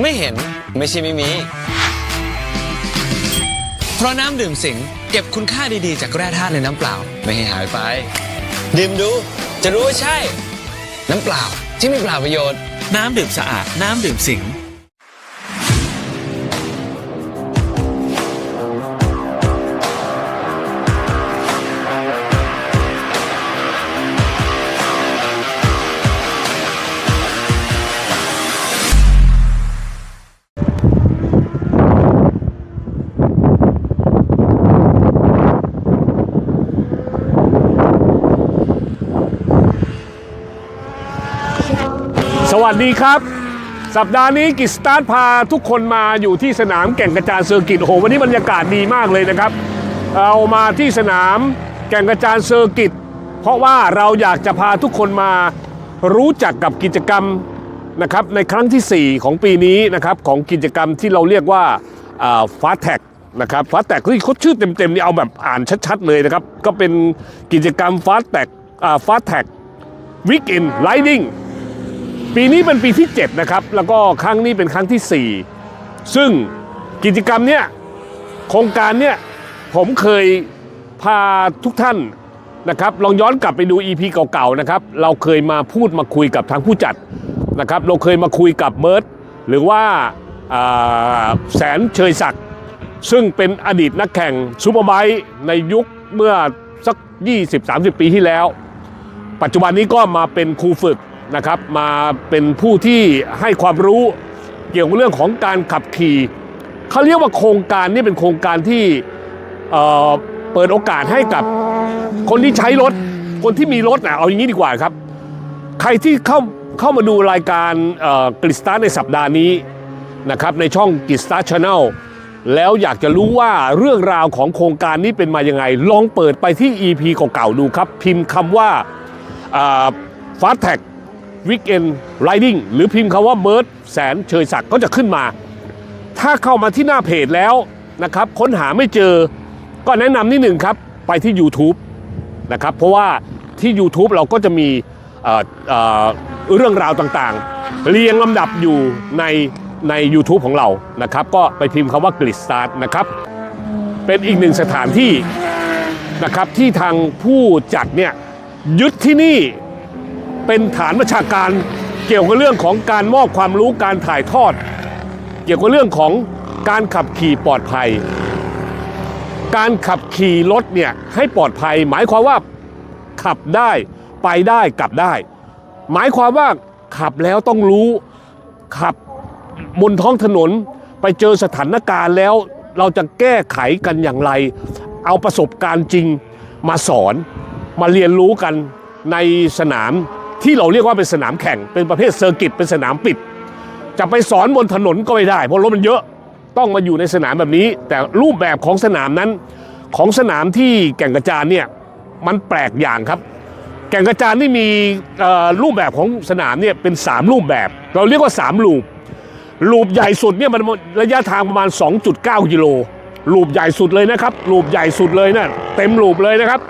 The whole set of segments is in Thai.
ไม่เห็นไม่ใช่ไม่มี เพราะน้ำดื่มสิงเก็บคุณค่าดีๆ จากแร่ธาตุในน้ำเปล่า ไม่ให้หายไป ดื่มดู จะรู้ว่าใช่ น้ำเปล่าที่ไม่เปล่าประโยชน์ น้ำดื่มสะอาด น้ำดื่มสิง วัสดีครับ สัปดาห์นี้กิจสตาร์ทพาทุกคนมาอยู่ที่สนามแก่งกระจานเซอร์กิตโอ้โหวันนี้บรรยากาศดีมากเลยนะครับ เรามาที่สนามแก่งกระจานเซอร์กิตเพราะว่าเราอยากจะพาทุกคนมารู้จักกับกิจกรรมนะครับในครั้งทีสี่4 ของปีนี้นะครับของกิจกรรมที่เราเรียกว่าฟาสแท็กนะครับฟาสแท็กที่เขาชื่อเต็มๆนี่เอาแบบอ่านชัดๆเลยนะครับ ก็เป็นกิจกรรมฟาสแท็กฟาสแท็กวิกอินไลดิ้ง ปีนี้เป็นปีที่ 7 นะครับ แล้วก็ครั้งนี้เป็นครั้งที่ 4 ซึ่งกิจกรรมเนี้ยโครงการเนี้ยผมเคยพาทุกท่านนะครับลองย้อนกลับไปดู EP เก่าๆนะครับเราเคยมาพูดมาคุยกับทางผู้จัดนะครับเราเคยมาคุยกับเบิร์ตหรือว่าอ่าแสนเชยศักดิ์ซึ่งเป็นอดีตนักแข่งซูเปอร์ไบค์ในยุคเมื่อสัก 20-30 ปีที่แล้ว ปัจจุบันนี้ก็มาเป็นครูฝึก นะครับมาเป็นผู้ที่ให้ความรู้เกี่ยวกับเรื่องของการขับขี่เขาเรียกว่าโครงการนี้เป็นโครงการที่เเปิดโอกาสให้กับคนที่ใช้รถ คนที่มีรถนะเอาอย่างนี้ดีกว่าครับ ใครที่เข้าเข้ามาดูรายการกริสตาในสัปดาห์นี้นะครับในช่องกริสตาชาแนลแล้วอยากจะรู้ว่าเรื่องราวของโครงการนี้เป็นมายังไง ลองเปิดไปที่ EP เก่าๆดูครับ พิมพ์คำว่าฟาสแท็ก วิกเอนไรดิ้งหรือพิมพ์คำว่าเบิร์ดแสนเชยศักดิ์ก็จะขึ้นมา ถ้าเข้ามาที่หน้าเพจแล้วนะครับ ค้นหาไม่เจอก็แนะนำนิดหนึ่งครับ ไปที่ YouTube นะครับ เพราะว่าที่ YouTube เราก็จะมีเเเรื่องราวต่างๆ เรียงลำดับอยู่ในใน YouTube ของเรานะครับ ก็ไปพิมพ์คำว่ากริสตาร์ทนะครับ เป็นอีกหนึ่งสถานที่นะครับที่ทางผู้จัดเนี่ยยึดที่นี่ เป็นฐานประชาการเกี่ยวกับเรื่องของการมอบความรู้การถ่ายทอด เกี่ยวกับเรื่องของการขับขี่ปลอดภัย การขับขี่รถเนี่ยให้ปลอดภัย หมายความว่าขับได้ไปได้กลับได้ หมายความว่าขับแล้วต้องรู้ขับบนท้องถนนไปเจอสถานการณ์แล้วเราจะแก้ไขกันอย่างไร เอาประสบการณ์จริงมาสอนมาเรียนรู้กันในสนาม ที่เราเรียกว่าเป็นสนามแข่ง เป็นประเภทเซอร์กิตเป็นสนามปิด จะไปสอนบนถนนก็ไม่ได้ เพราะรถมันเยอะต้องมาอยู่ในสนามแบบนี้ แต่รูปแบบของสนามนั้น ของสนามที่แก่งกระจานเนี่ยมันแปลกอย่างครับ แก่งกระจานนี่มีรูปแบบของสนามเนี่ยเป็น 3 รูปแบบ เราเรียกว่า 3 ลูปลูปใหญ่สุดเนี่ยมันระยะทางประมาณ 2.9กิโลลูปใหญ่สุดเลยนะครับลูปใหญ่สุดเลยนะ่ะเต็มลูปเลยนะครับ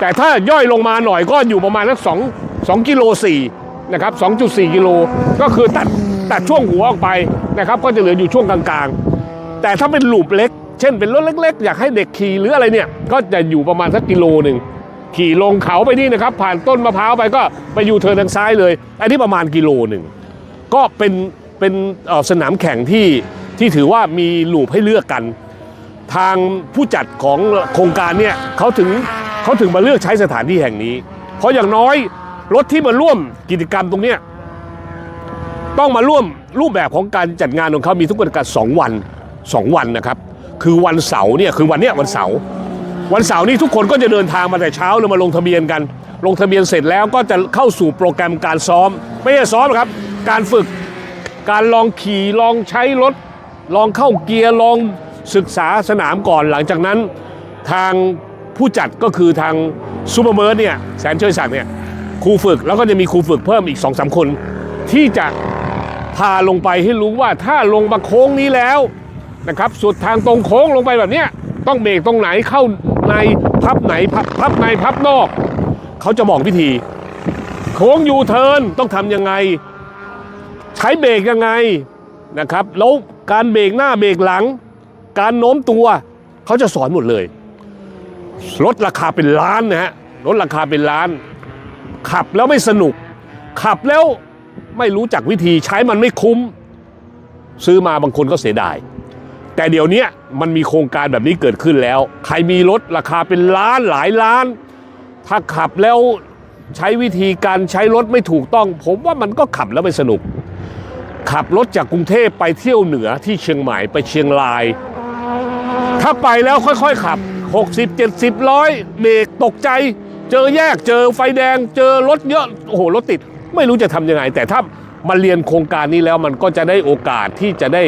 แต่ถ้าย่อยลงมาหน่อยก็อยู่ประมาณสัก2 2กิโล4นะครับ2.4 กิโลก็คือตัดตัดช่วงหัวออกไปนะครับ ก็จะเหลืออยู่ช่วงกลางๆ แต่ถ้าเป็นลูปเล็ก เช่นเป็นรถเล็ก ๆ อยากให้เด็กขี่หรืออะไรเนี่ย ก็จะอยู่ประมาณสักกิโลหนึ่งขี่ลงเขาไปนี่นะครับ ผ่านต้นมะพร้าวไปก็ไปอยู่เทิร์นทางซ้ายเลย อันนี้ประมาณกิโลหนึ่งก็เป็นเป็นเอ่อสนามแข่งที่ที่ถือว่ามีลูปให้เลือกกัน ทางผู้จัดของโครงการเนี่ยเขาถึงเขาถึงมาเลือกใช้สถานที่แห่งนี้ เพราะอย่างน้อย รถที่มาร่วมกิจกรรมตรงเนี้ยต้องมาร่วมรูปแบบของการจัดงานของเขามีทุกกิจกรรสองวันสองวันนะครับ คือวันเสาร์เนี่ยคือวันเนี้ยวันเสาร์วันเสาร์นี้ทุกคนก็จะเดินทางมาแต่เช้าเลยมาลงทะเบียนกัน ลงทะเบียนเสร็จแล้วก็จะเข้าสู่โปรแกรมการซ้อม ไม่ใช่ซ้อมครับ การฝึกการลองขี่ลองใช้รถ ลองเข้าเกียร์ลองศึกษาสนามก่อนหลังจากนั้น ทางผู้จัดก็คือทางซูเปอร์เมิร์ดเนี่ยแสนเชยศักดิ์เนี่ย ครูฝึกแล้วก็จะมีครูฝึกเพิ่มอีก2อสคน ที่จะพาลงไปให้รู้ว่าถ้าลงมาโค้งนี้แล้วนะครับสุดทางตรงโค้งลงไปแบบนี้ต้องเบรกตรงไหนเข้าในพับไหนพับพับในพับนอก เขาจะบอกวิธี โค้งยูเทิร์นต้องทำยังไง ใช้เบรกยังไงนะครับแล้วการเบรกหน้าเบรกหลัง การโน้มตัว เขาจะสอนหมดเลย ลดราคาเป็นล้านนะฮะลดราคาเป็นล้าน ขับแล้วไม่สนุก ขับแล้วไม่รู้จักวิธีใช้มันไม่คุ้ม ซื้อมาบางคนก็เสียดาย แต่เดี๋ยวนี้มันมีโครงการแบบนี้เกิดขึ้นแล้ว ใครมีรถราคาเป็นล้านหลายล้าน ถ้าขับแล้วใช้วิธีการใช้รถไม่ถูกต้อง ผมว่ามันก็ขับแล้วไม่สนุก ขับรถจากกรุงเทพไปเที่ยวเหนือที่เชียงใหม่ไปเชียงราย ถ้าไปแล้วค่อยๆขับ 60 70ร้อยเบรกตกใจ เจอแยกเจอไฟแดง เจอรถเยอะโอ้โหรถติด ไม่รู้จะทำยังไง แต่ถ้ามาเรียนโครงการนี้แล้วมันก็จะได้โอกาสที่จะได้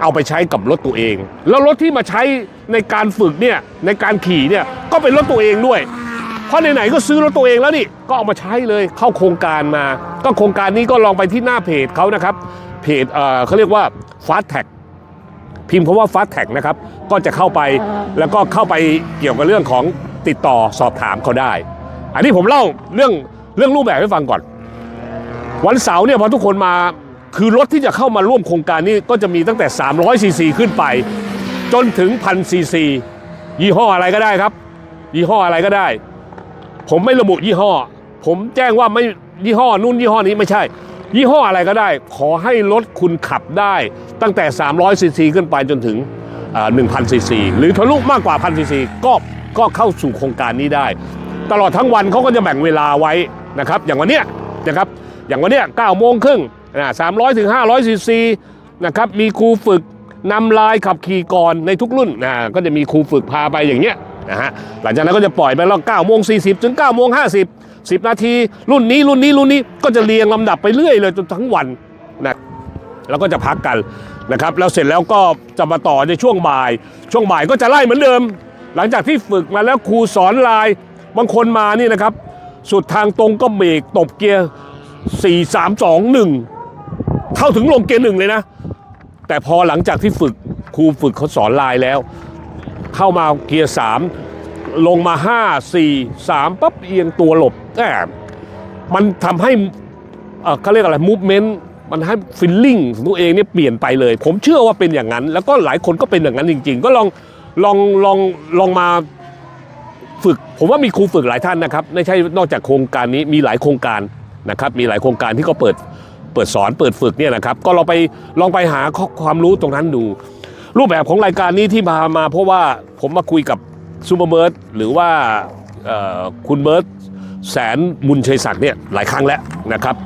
เอาไปใช้กับรถตัวเอง แล้วรถที่มาใช้ในการฝึกเนี่ยในการขี่เนี่ยก็เป็นรถตัวเองด้วย เพราะไหนๆก็ซื้อรถตัวเองแล้วนี่ก็เอามาใช้เลยเข้าโครงการมา ก็โครงการนี้ก็ลองไปที่หน้าเพจเขานะครับ เพจเออเขาเรียกว่า Fast Tag พิมพ์คำว่า Fast Tag นะครับก็จะเข้าไปแล้วก็เข้าไปเกี่ยวกับเรื่องของ ติดต่อสอบถามเขาได้ อันนี้ผมเล่าเรื่องเรื่องรูปแบบให้ฟังก่อน วันเสาร์เนี่ยพอทุกคนมาคือรถที่จะเข้ามาร่วมโครงการนี้ก็จะมีตั้งแต่ 300ซีซีขึ้นไป จนถึงพันซีซียี่ห้ออะไรก็ได้ครับ ยี่ห้ออะไรก็ได้ ผมไม่ระบุยี่ห้อ ผมแจ้งว่าไม่ยี่ห้อนู่นยี่ห้อนี้ไม่ใช่ ยี่ห้ออะไรก็ได้ ขอให้รถคุณขับได้ ตั้งแต่ 300ซีซีขึ้นไปจนถึงอ่า1,000ซีซีหรือทะลุมากกว่า1,000ซีซีก็ ก็เข้าสู่โครงการนี้ได้ ตลอดทั้งวันเขาก็จะแบ่งเวลาไว้นะครับ อย่างวันเนี้ยนะครับอย่างวันเนี้ย9โมงครึ่งนะ300ถึง500ซีซีนะครับมีครูฝึกนำลายขับขี่ก่อนในทุกรุ่นนะก็จะมีครูฝึกพาไปอย่างเงี้ยนะฮะหลังจากนั้นก็จะปล่อยไปแล้ว9โมง40 ถึง9โมง50 10 นาที รุ่นนี้รุ่นนี้รุ่นนี้ก็จะเรียงลำดับไปเรื่อยเลยจนทั้งวันนะแล้วก็จะพักกันนะครับแล้วเสร็จแล้วก็จะมาต่อในช่วงบ่าย ช่วงบ่ายก็จะไล่เหมือนเดิม หลังจากที่ฝึกมาแล้วครูสอนลาย บางคนมานี่นะครับ สุดทางตรงก็เบรกตบเกียร์4 3 2 1 เข้าถึงลงเกียร์หนึ่งเลยนะ แต่พอหลังจากที่ฝึกครูฝึกเขาสอนลายแล้ว เข้ามาเกียร์สามลงมา 5 4 3ปั๊บเอียงตัวหลบแหมมันทำให้อ่อเขาเรียกอะไรมูฟเมนต์มันให้ฟิลลิ่งของตัวเองเนี่ยเปลี่ยนไปเลย ผมเชื่อว่าเป็นอย่างนั้น แล้วก็หลายคนก็เป็นอย่างนั้นจริง ๆ ก็ลอง ลองลองลองมาฝึก ผมว่ามีครูฝึกหลายท่านนะครับไม่ใช่นอกจากโครงการนี้มีหลายโครงการนะครับมีหลายโครงการที่เขาเปิดเปิดสอนเปิดฝึกเนี่ยนะครับ ก็ลองไปลองไปหาข้อความรู้ตรงนั้นดู รูปแบบของรายการนี้ที่พามา เพราะว่าผมมาคุยกับซูเปอร์เบิร์ดหรือว่าคุณเบิร์ดแสนบุญชัยศักดิ์เนี่ยหลายครั้งแล้วนะครับ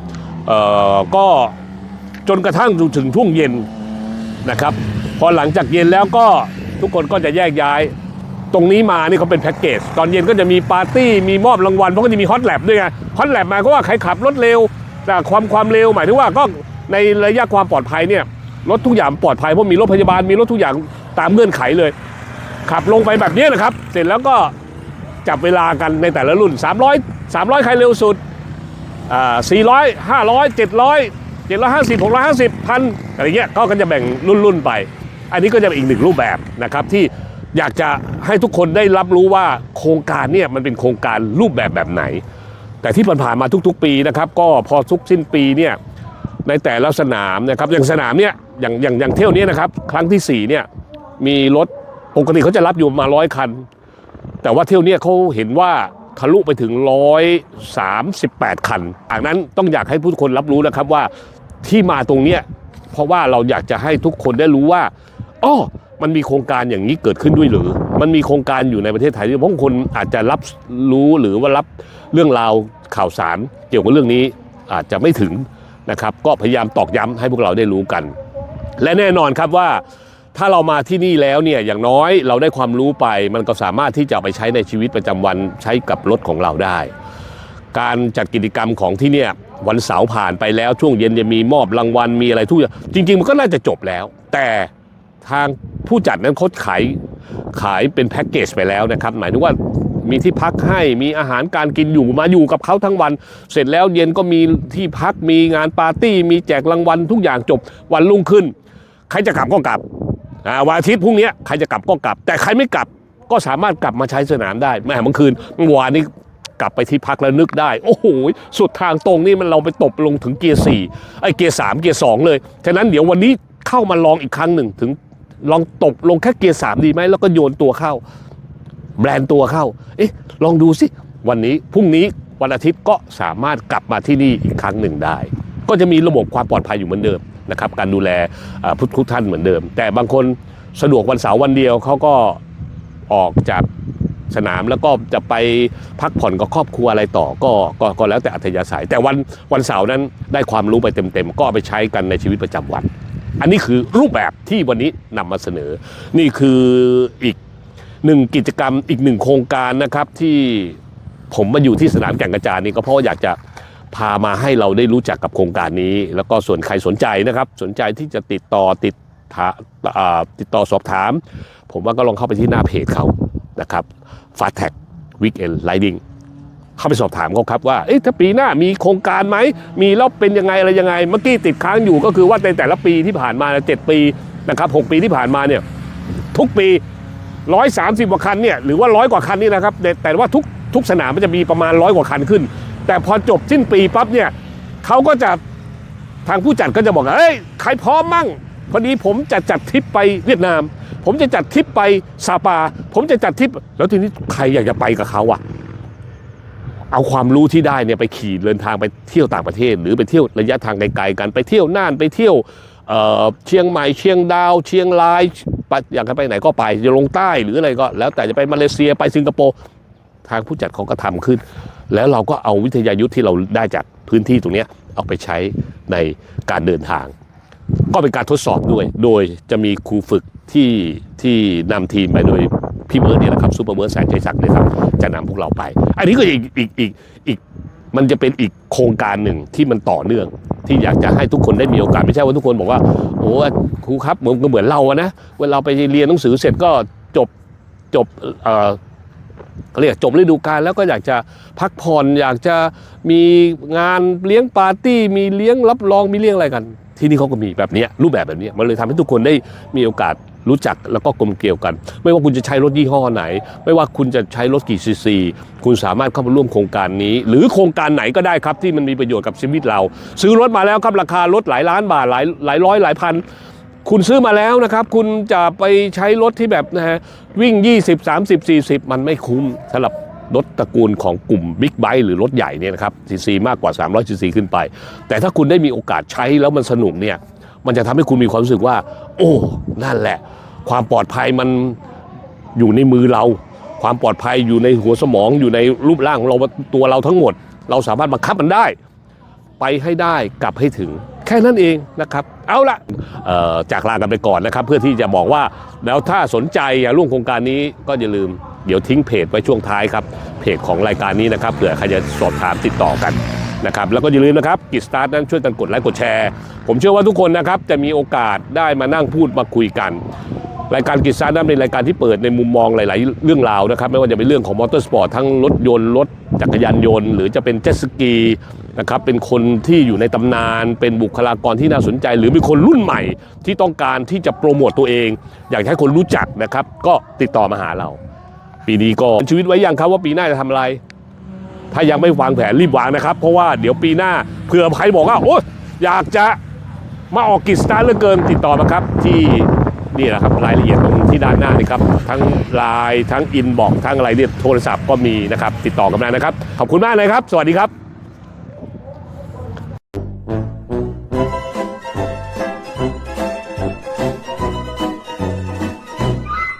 ก็จนกระทั่งถึงช่วงเย็นนะครับ พอหลังจากเย็นแล้วก็ ทุกคนก็จะแยกย้าย ตรงนี้มานี่เขาเป็นแพ็กเกจตอนเย็นก็จะมีปาร์ตี้มีมอบรางวัลเพราะก็จะมีฮอตแลบด้วยไงฮอตแลบมาก็ว่าใครขับรถเร็วแต่ความความเร็วหมายถึงว่าก็ในระยะความปลอดภัยเนี่ยรถทุกอย่างปลอดภัยเพราะมีรถพยาบาลมีรถทุกอย่างตามเงื่อนไขเลย ขับลงไปแบบนี้นะครับ เสร็จแล้วก็จับเวลากันในแต่ละรุ่น 300 300 ใครเร็วสุดอ่า400 500 700 750 650พันอะไรเงี้ยก็ก็จะแบ่งรุ่นๆไป อันนี้ก็จะเป็นอีกหนึ่งรูปแบบนะครับที่อยากจะให้ทุกคนได้รับรู้ว่าโครงการเนี่ยมันเป็นโครงการรูปแบบแบบไหน แต่ที่ผ่านมาทุกๆ ปีนะครับ ก็พอทุกสิ้นปีเนี่ยในแต่ละสนามนะครับอย่างสนามเนี่ยอย่างอย่างอย่างเที่ยวนี้นะครับ ครั้งที่สี่เนี่ยมีรถปกติเขาจะรับอยู่มาร้อยคัน แต่ว่าเที่ยวเนี้ยเขาเห็นว่าทะลุไปถึง 138 คันจากนั้นต้องอยากให้ผู้คนรับรู้นะครับว่าที่มาตรงเนี้ยเพราะว่าเราอยากจะให้ทุกคนได้รู้ว่า อ้อมันมีโครงการอย่างนี้เกิดขึ้นด้วยหรือ มันมีโครงการอยู่ในประเทศไทยด้วยเพราะคนอาจจะรับรู้หรือว่ารับเรื่องราวข่าวสาร เกี่ยวกับเรื่องนี้อาจจะไม่ถึงนะครับ ก็พยายามตอกย้ำให้พวกเราได้รู้กัน และแน่นอนครับว่าถ้าเรามาที่นี่แล้วเนี่ยอย่างน้อยเราได้ความรู้ไป มันก็สามารถที่จะไปใช้ในชีวิตประจำวันใช้กับรถของเราได้ การจัดกิจกรรมของที่เนี่ยวันเสาร์ผ่านไปแล้วช่วงเย็นจะมีมอบรางวัลมีอะไรทุกอย่างจริง ๆ มันก็น่าจะจบแล้ว แต่ ทางผู้จัดนั้นเขาขายขายเป็นแพ็กเกจไปแล้วนะครับ หมายถึงว่ามีที่พักให้มีอาหารการกินอยู่มาอยู่กับเขาทั้งวัน เสร็จแล้วเย็นก็มีที่พักมีงานปาร์ตี้ มีแจกรางวัลทุกอย่างจบวันรุ่งขึ้น ใครจะกลับก็กลับวันอาทิตย์พรุ่งนี้ใครจะกลับก็กลับ แต่ใครไม่กลับก็สามารถกลับมาใช้สนามได้แม่เมื่อคืนเมื่อวานนี้กลับไปที่พักแล้วนึกได้ โอ้โห สุดทางตรงนี่มันเราไปตบลงถึงเกียร์สี่ไอ้เกียร์สามเกียร์สองเลย ฉะนั้นเดี๋ยววันนี้เข้ามาลองอีกครั้งหนึ่งถึง ลองตกลงแค่เกียร์สามดีไหมแล้วก็โยนตัวเข้า แบรนด์ตัวเข้า เอ๊ะ ลองดูสิ วันนี้พรุ่งนี้วันอาทิตย์ก็สามารถกลับมาที่นี่อีกครั้งหนึ่งได้ ก็จะมีระบบความปลอดภัยอยู่เหมือนเดิมนะครับ การดูแลผู้ทุกท่านเหมือนเดิม แต่บางคนสะดวกวันเสาร์วันเดียวเขาก็ออกจากสนามแล้วก็จะไปพักผ่อนกับครอบครัวอะไรต่อก็ก็ก็แล้วแต่อัธยาศัย แต่วันวันเสาร์นั้นได้ความรู้ไปเต็มๆ ก็ไปใช้กันในชีวิตประจำวัน อันนี้คือรูปแบบที่วันนี้นำมาเสนอ นี่คืออีกหนึ่งกิจกรรมอีกหนึ่งโครงการนะครับที่ผมมาอยู่ที่สนามแก่งกระจานนี่ก็เพราะว่าอยากจะพามาให้เราได้รู้จักกับโครงการนี้ แล้วก็ส่วนใครสนใจนะครับ สนใจที่จะติดต่อติดติดต่อสอบถาม ผมว่าก็ลองเข้าไปที่หน้าเพจเขานะครับ f a s t a g Weekend Riding เข้าไปสอบถามเขาครับว่าเอ๊ะถ้าปีหน้ามีโครงการไหมมีแล้วเป็นยังไงอะไรยังไง เมื่อกี้ติดค้างอยู่ก็คือว่าในแต่ละปีที่ผ่านมาเจ็ดปีนะครับหกปีที่ผ่านมาเนี่ยทุกปีร้อยสามสิบกว่าคันเนี่ยหรือว่าร้อยกว่าคันนี่นะครับแต่ว่าทุกทุกสนามมันจะมีประมาณร้อยกว่าคันขึ้น แต่พอจบสิ้นปีปั๊บเนี่ยเขาก็จะทางผู้จัดก็จะบอกว่าเฮ้ยใครพร้อมมั่งพอดีผมจะจัดทริปไปเวียดนาม ผมจะจัดทริปไปซาปา ผมจะจัดทริปแล้วทีนี้ใครอยากจะไปกับเขาอะ เอาความรู้ที่ได้เนี่ยไปขี่เดินทางไปเที่ยวต่างประเทศ หรือไปเที่ยวระยะทางไกลๆกันไปเที่ยวน่านไปเที่ยวเชียงใหม่เชียงดาว เชียงรายอยากไปไหนก็ไปจะลงใต้หรืออะไรก็แล้วแต่จะไปมาเลเซียไปสิงคโปร์ทางผู้จัดเขาก็ทำขึ้น แล้วเราก็เอาวิทยายุทธ์ที่เราได้จากพื้นที่ตรงนี้เอาไปใช้ในการเดินทาง ก็เป็นการทดสอบด้วย โดยจะมีครูฝึกที่ที่นำทีมไปโดย พี่เบิร์ดเนี่ยนะครับซูเปอร์เบิร์ดแสนชัยศักดิ์เนี่ยครับจะนำพวกเราไป อันนี้ก็อีกอีกอีกอีกมันจะเป็นอีกโครงการหนึ่งที่มันต่อเนื่อง ที่อยากจะให้ทุกคนได้มีโอกาสไม่ใช่ว่าทุกคนบอกว่าโอ้ครูครับเหมือนก็เหมือนเราอะนะเวลาไปเรียนหนังสือเสร็จก็จบจบเอ่อเขาเรียกจบฤดูกาลแล้วก็อยากจะพักผ่อนอยากจะมีงานเลี้ยงปาร์ตี้ มีเลี้ยงรับรองมีเลี้ยงอะไรกัน ที่นี่เขาก็มีแบบนี้รูปแบบแบบนี้มันเลยทำให้ทุกคนได้มีโอกาส รู้จักแล้วก็กลมเกลียวกัน ไม่ว่าคุณจะใช้รถยี่ห้อไหน ไม่ว่าคุณจะใช้รถกี่ซีซีคุณสามารถเข้ามาร่วมโครงการนี้ หรือโครงการไหนก็ได้ครับที่มันมีประโยชน์กับชีวิตเรา ซื้อรถมาแล้วครับราคารถหลายล้านบาทหลายหลายร้อยหลายพันคุณซื้อมาแล้วนะครับ คุณจะไปใช้รถที่แบบนะฮะวิ่ง 20 30 40 มันไม่คุ้มสำหรับรถตระกูลของกลุ่มบิ๊กไบค์หรือรถใหญ่เนี่ยนะครับซีซีมากกว่า 300ซีซีขึ้นไป แต่ถ้าคุณได้มีโอกาสใช้แล้วมันสนุกเนี่ย มันจะทำให้คุณมีความรู้สึกว่า โอ้นั่นแหละ ความปลอดภัยมันอยู่ในมือเรา ความปลอดภัยอยู่ในหัวสมองอยู่ในรูปร่างของเราตัวเราทั้งหมด เราสามารถบังคับมันได้ ไปให้ได้กลับให้ถึง แค่นั้นเองนะครับ เอาละจากลากันไปก่อนนะครับ เพื่อที่จะบอกว่าแล้วถ้าสนใจอยากร่วมโครงการนี้ก็อย่าลืม เดี๋ยวทิ้งเพจไว้ช่วงท้ายครับ เพจของรายการนี้นะครับเผื่อใครจะสอบถามติดต่อกันนะครับแล้วก็อย่าลืมนะครับกิจสตาร์ทนั้นช่วยกันกดไลค์กดแชร์ ผมเชื่อว่าทุกคนนะครับจะมีโอกาสได้มานั่งพูดมาคุยกัน รายการกิจสตาร์ทนั้นเป็นรายการที่เปิดในมุมมองหลาย ๆ เรื่องราวนะครับไม่ว่าจะเป็นเรื่องของมอเตอร์สปอร์ตทั้งรถยนต์รถจักรยานยนต์ หรือจะเป็นเจ็ตสกีนะครับเป็นคนที่อยู่ในตำนาน เป็นบุคลากรที่น่าสนใจ หรือเป็นคนรุ่นใหม่ที่ต้องการที่จะโปรโมตตัวเอง อยากให้คนรู้จักนะครับก็ติดต่อมาหาเรา ปีนี้ก็ชีวิตไว้ยังครับว่าปีหน้าจะทำอะไร ถ้ายังไม่วางแผนรีบวางนะครับ เพราะว่าเดี๋ยวปีหน้าเผื่อใครบอกว่าโอ้อยากจะมาออกกิจสตาร์เหลือเกินติดต่อมาครับ ที่นี่แหละครับรายละเอียดตรงที่ด้านหน้านี่ครับ ทั้งไลน์ทั้งอินบอกทั้งอะไรเนี่ยโทรศัพท์ก็มีนะครับ ติดต่อกันมานะครับ ขอบคุณมากเลยครับ สวัสดีครับ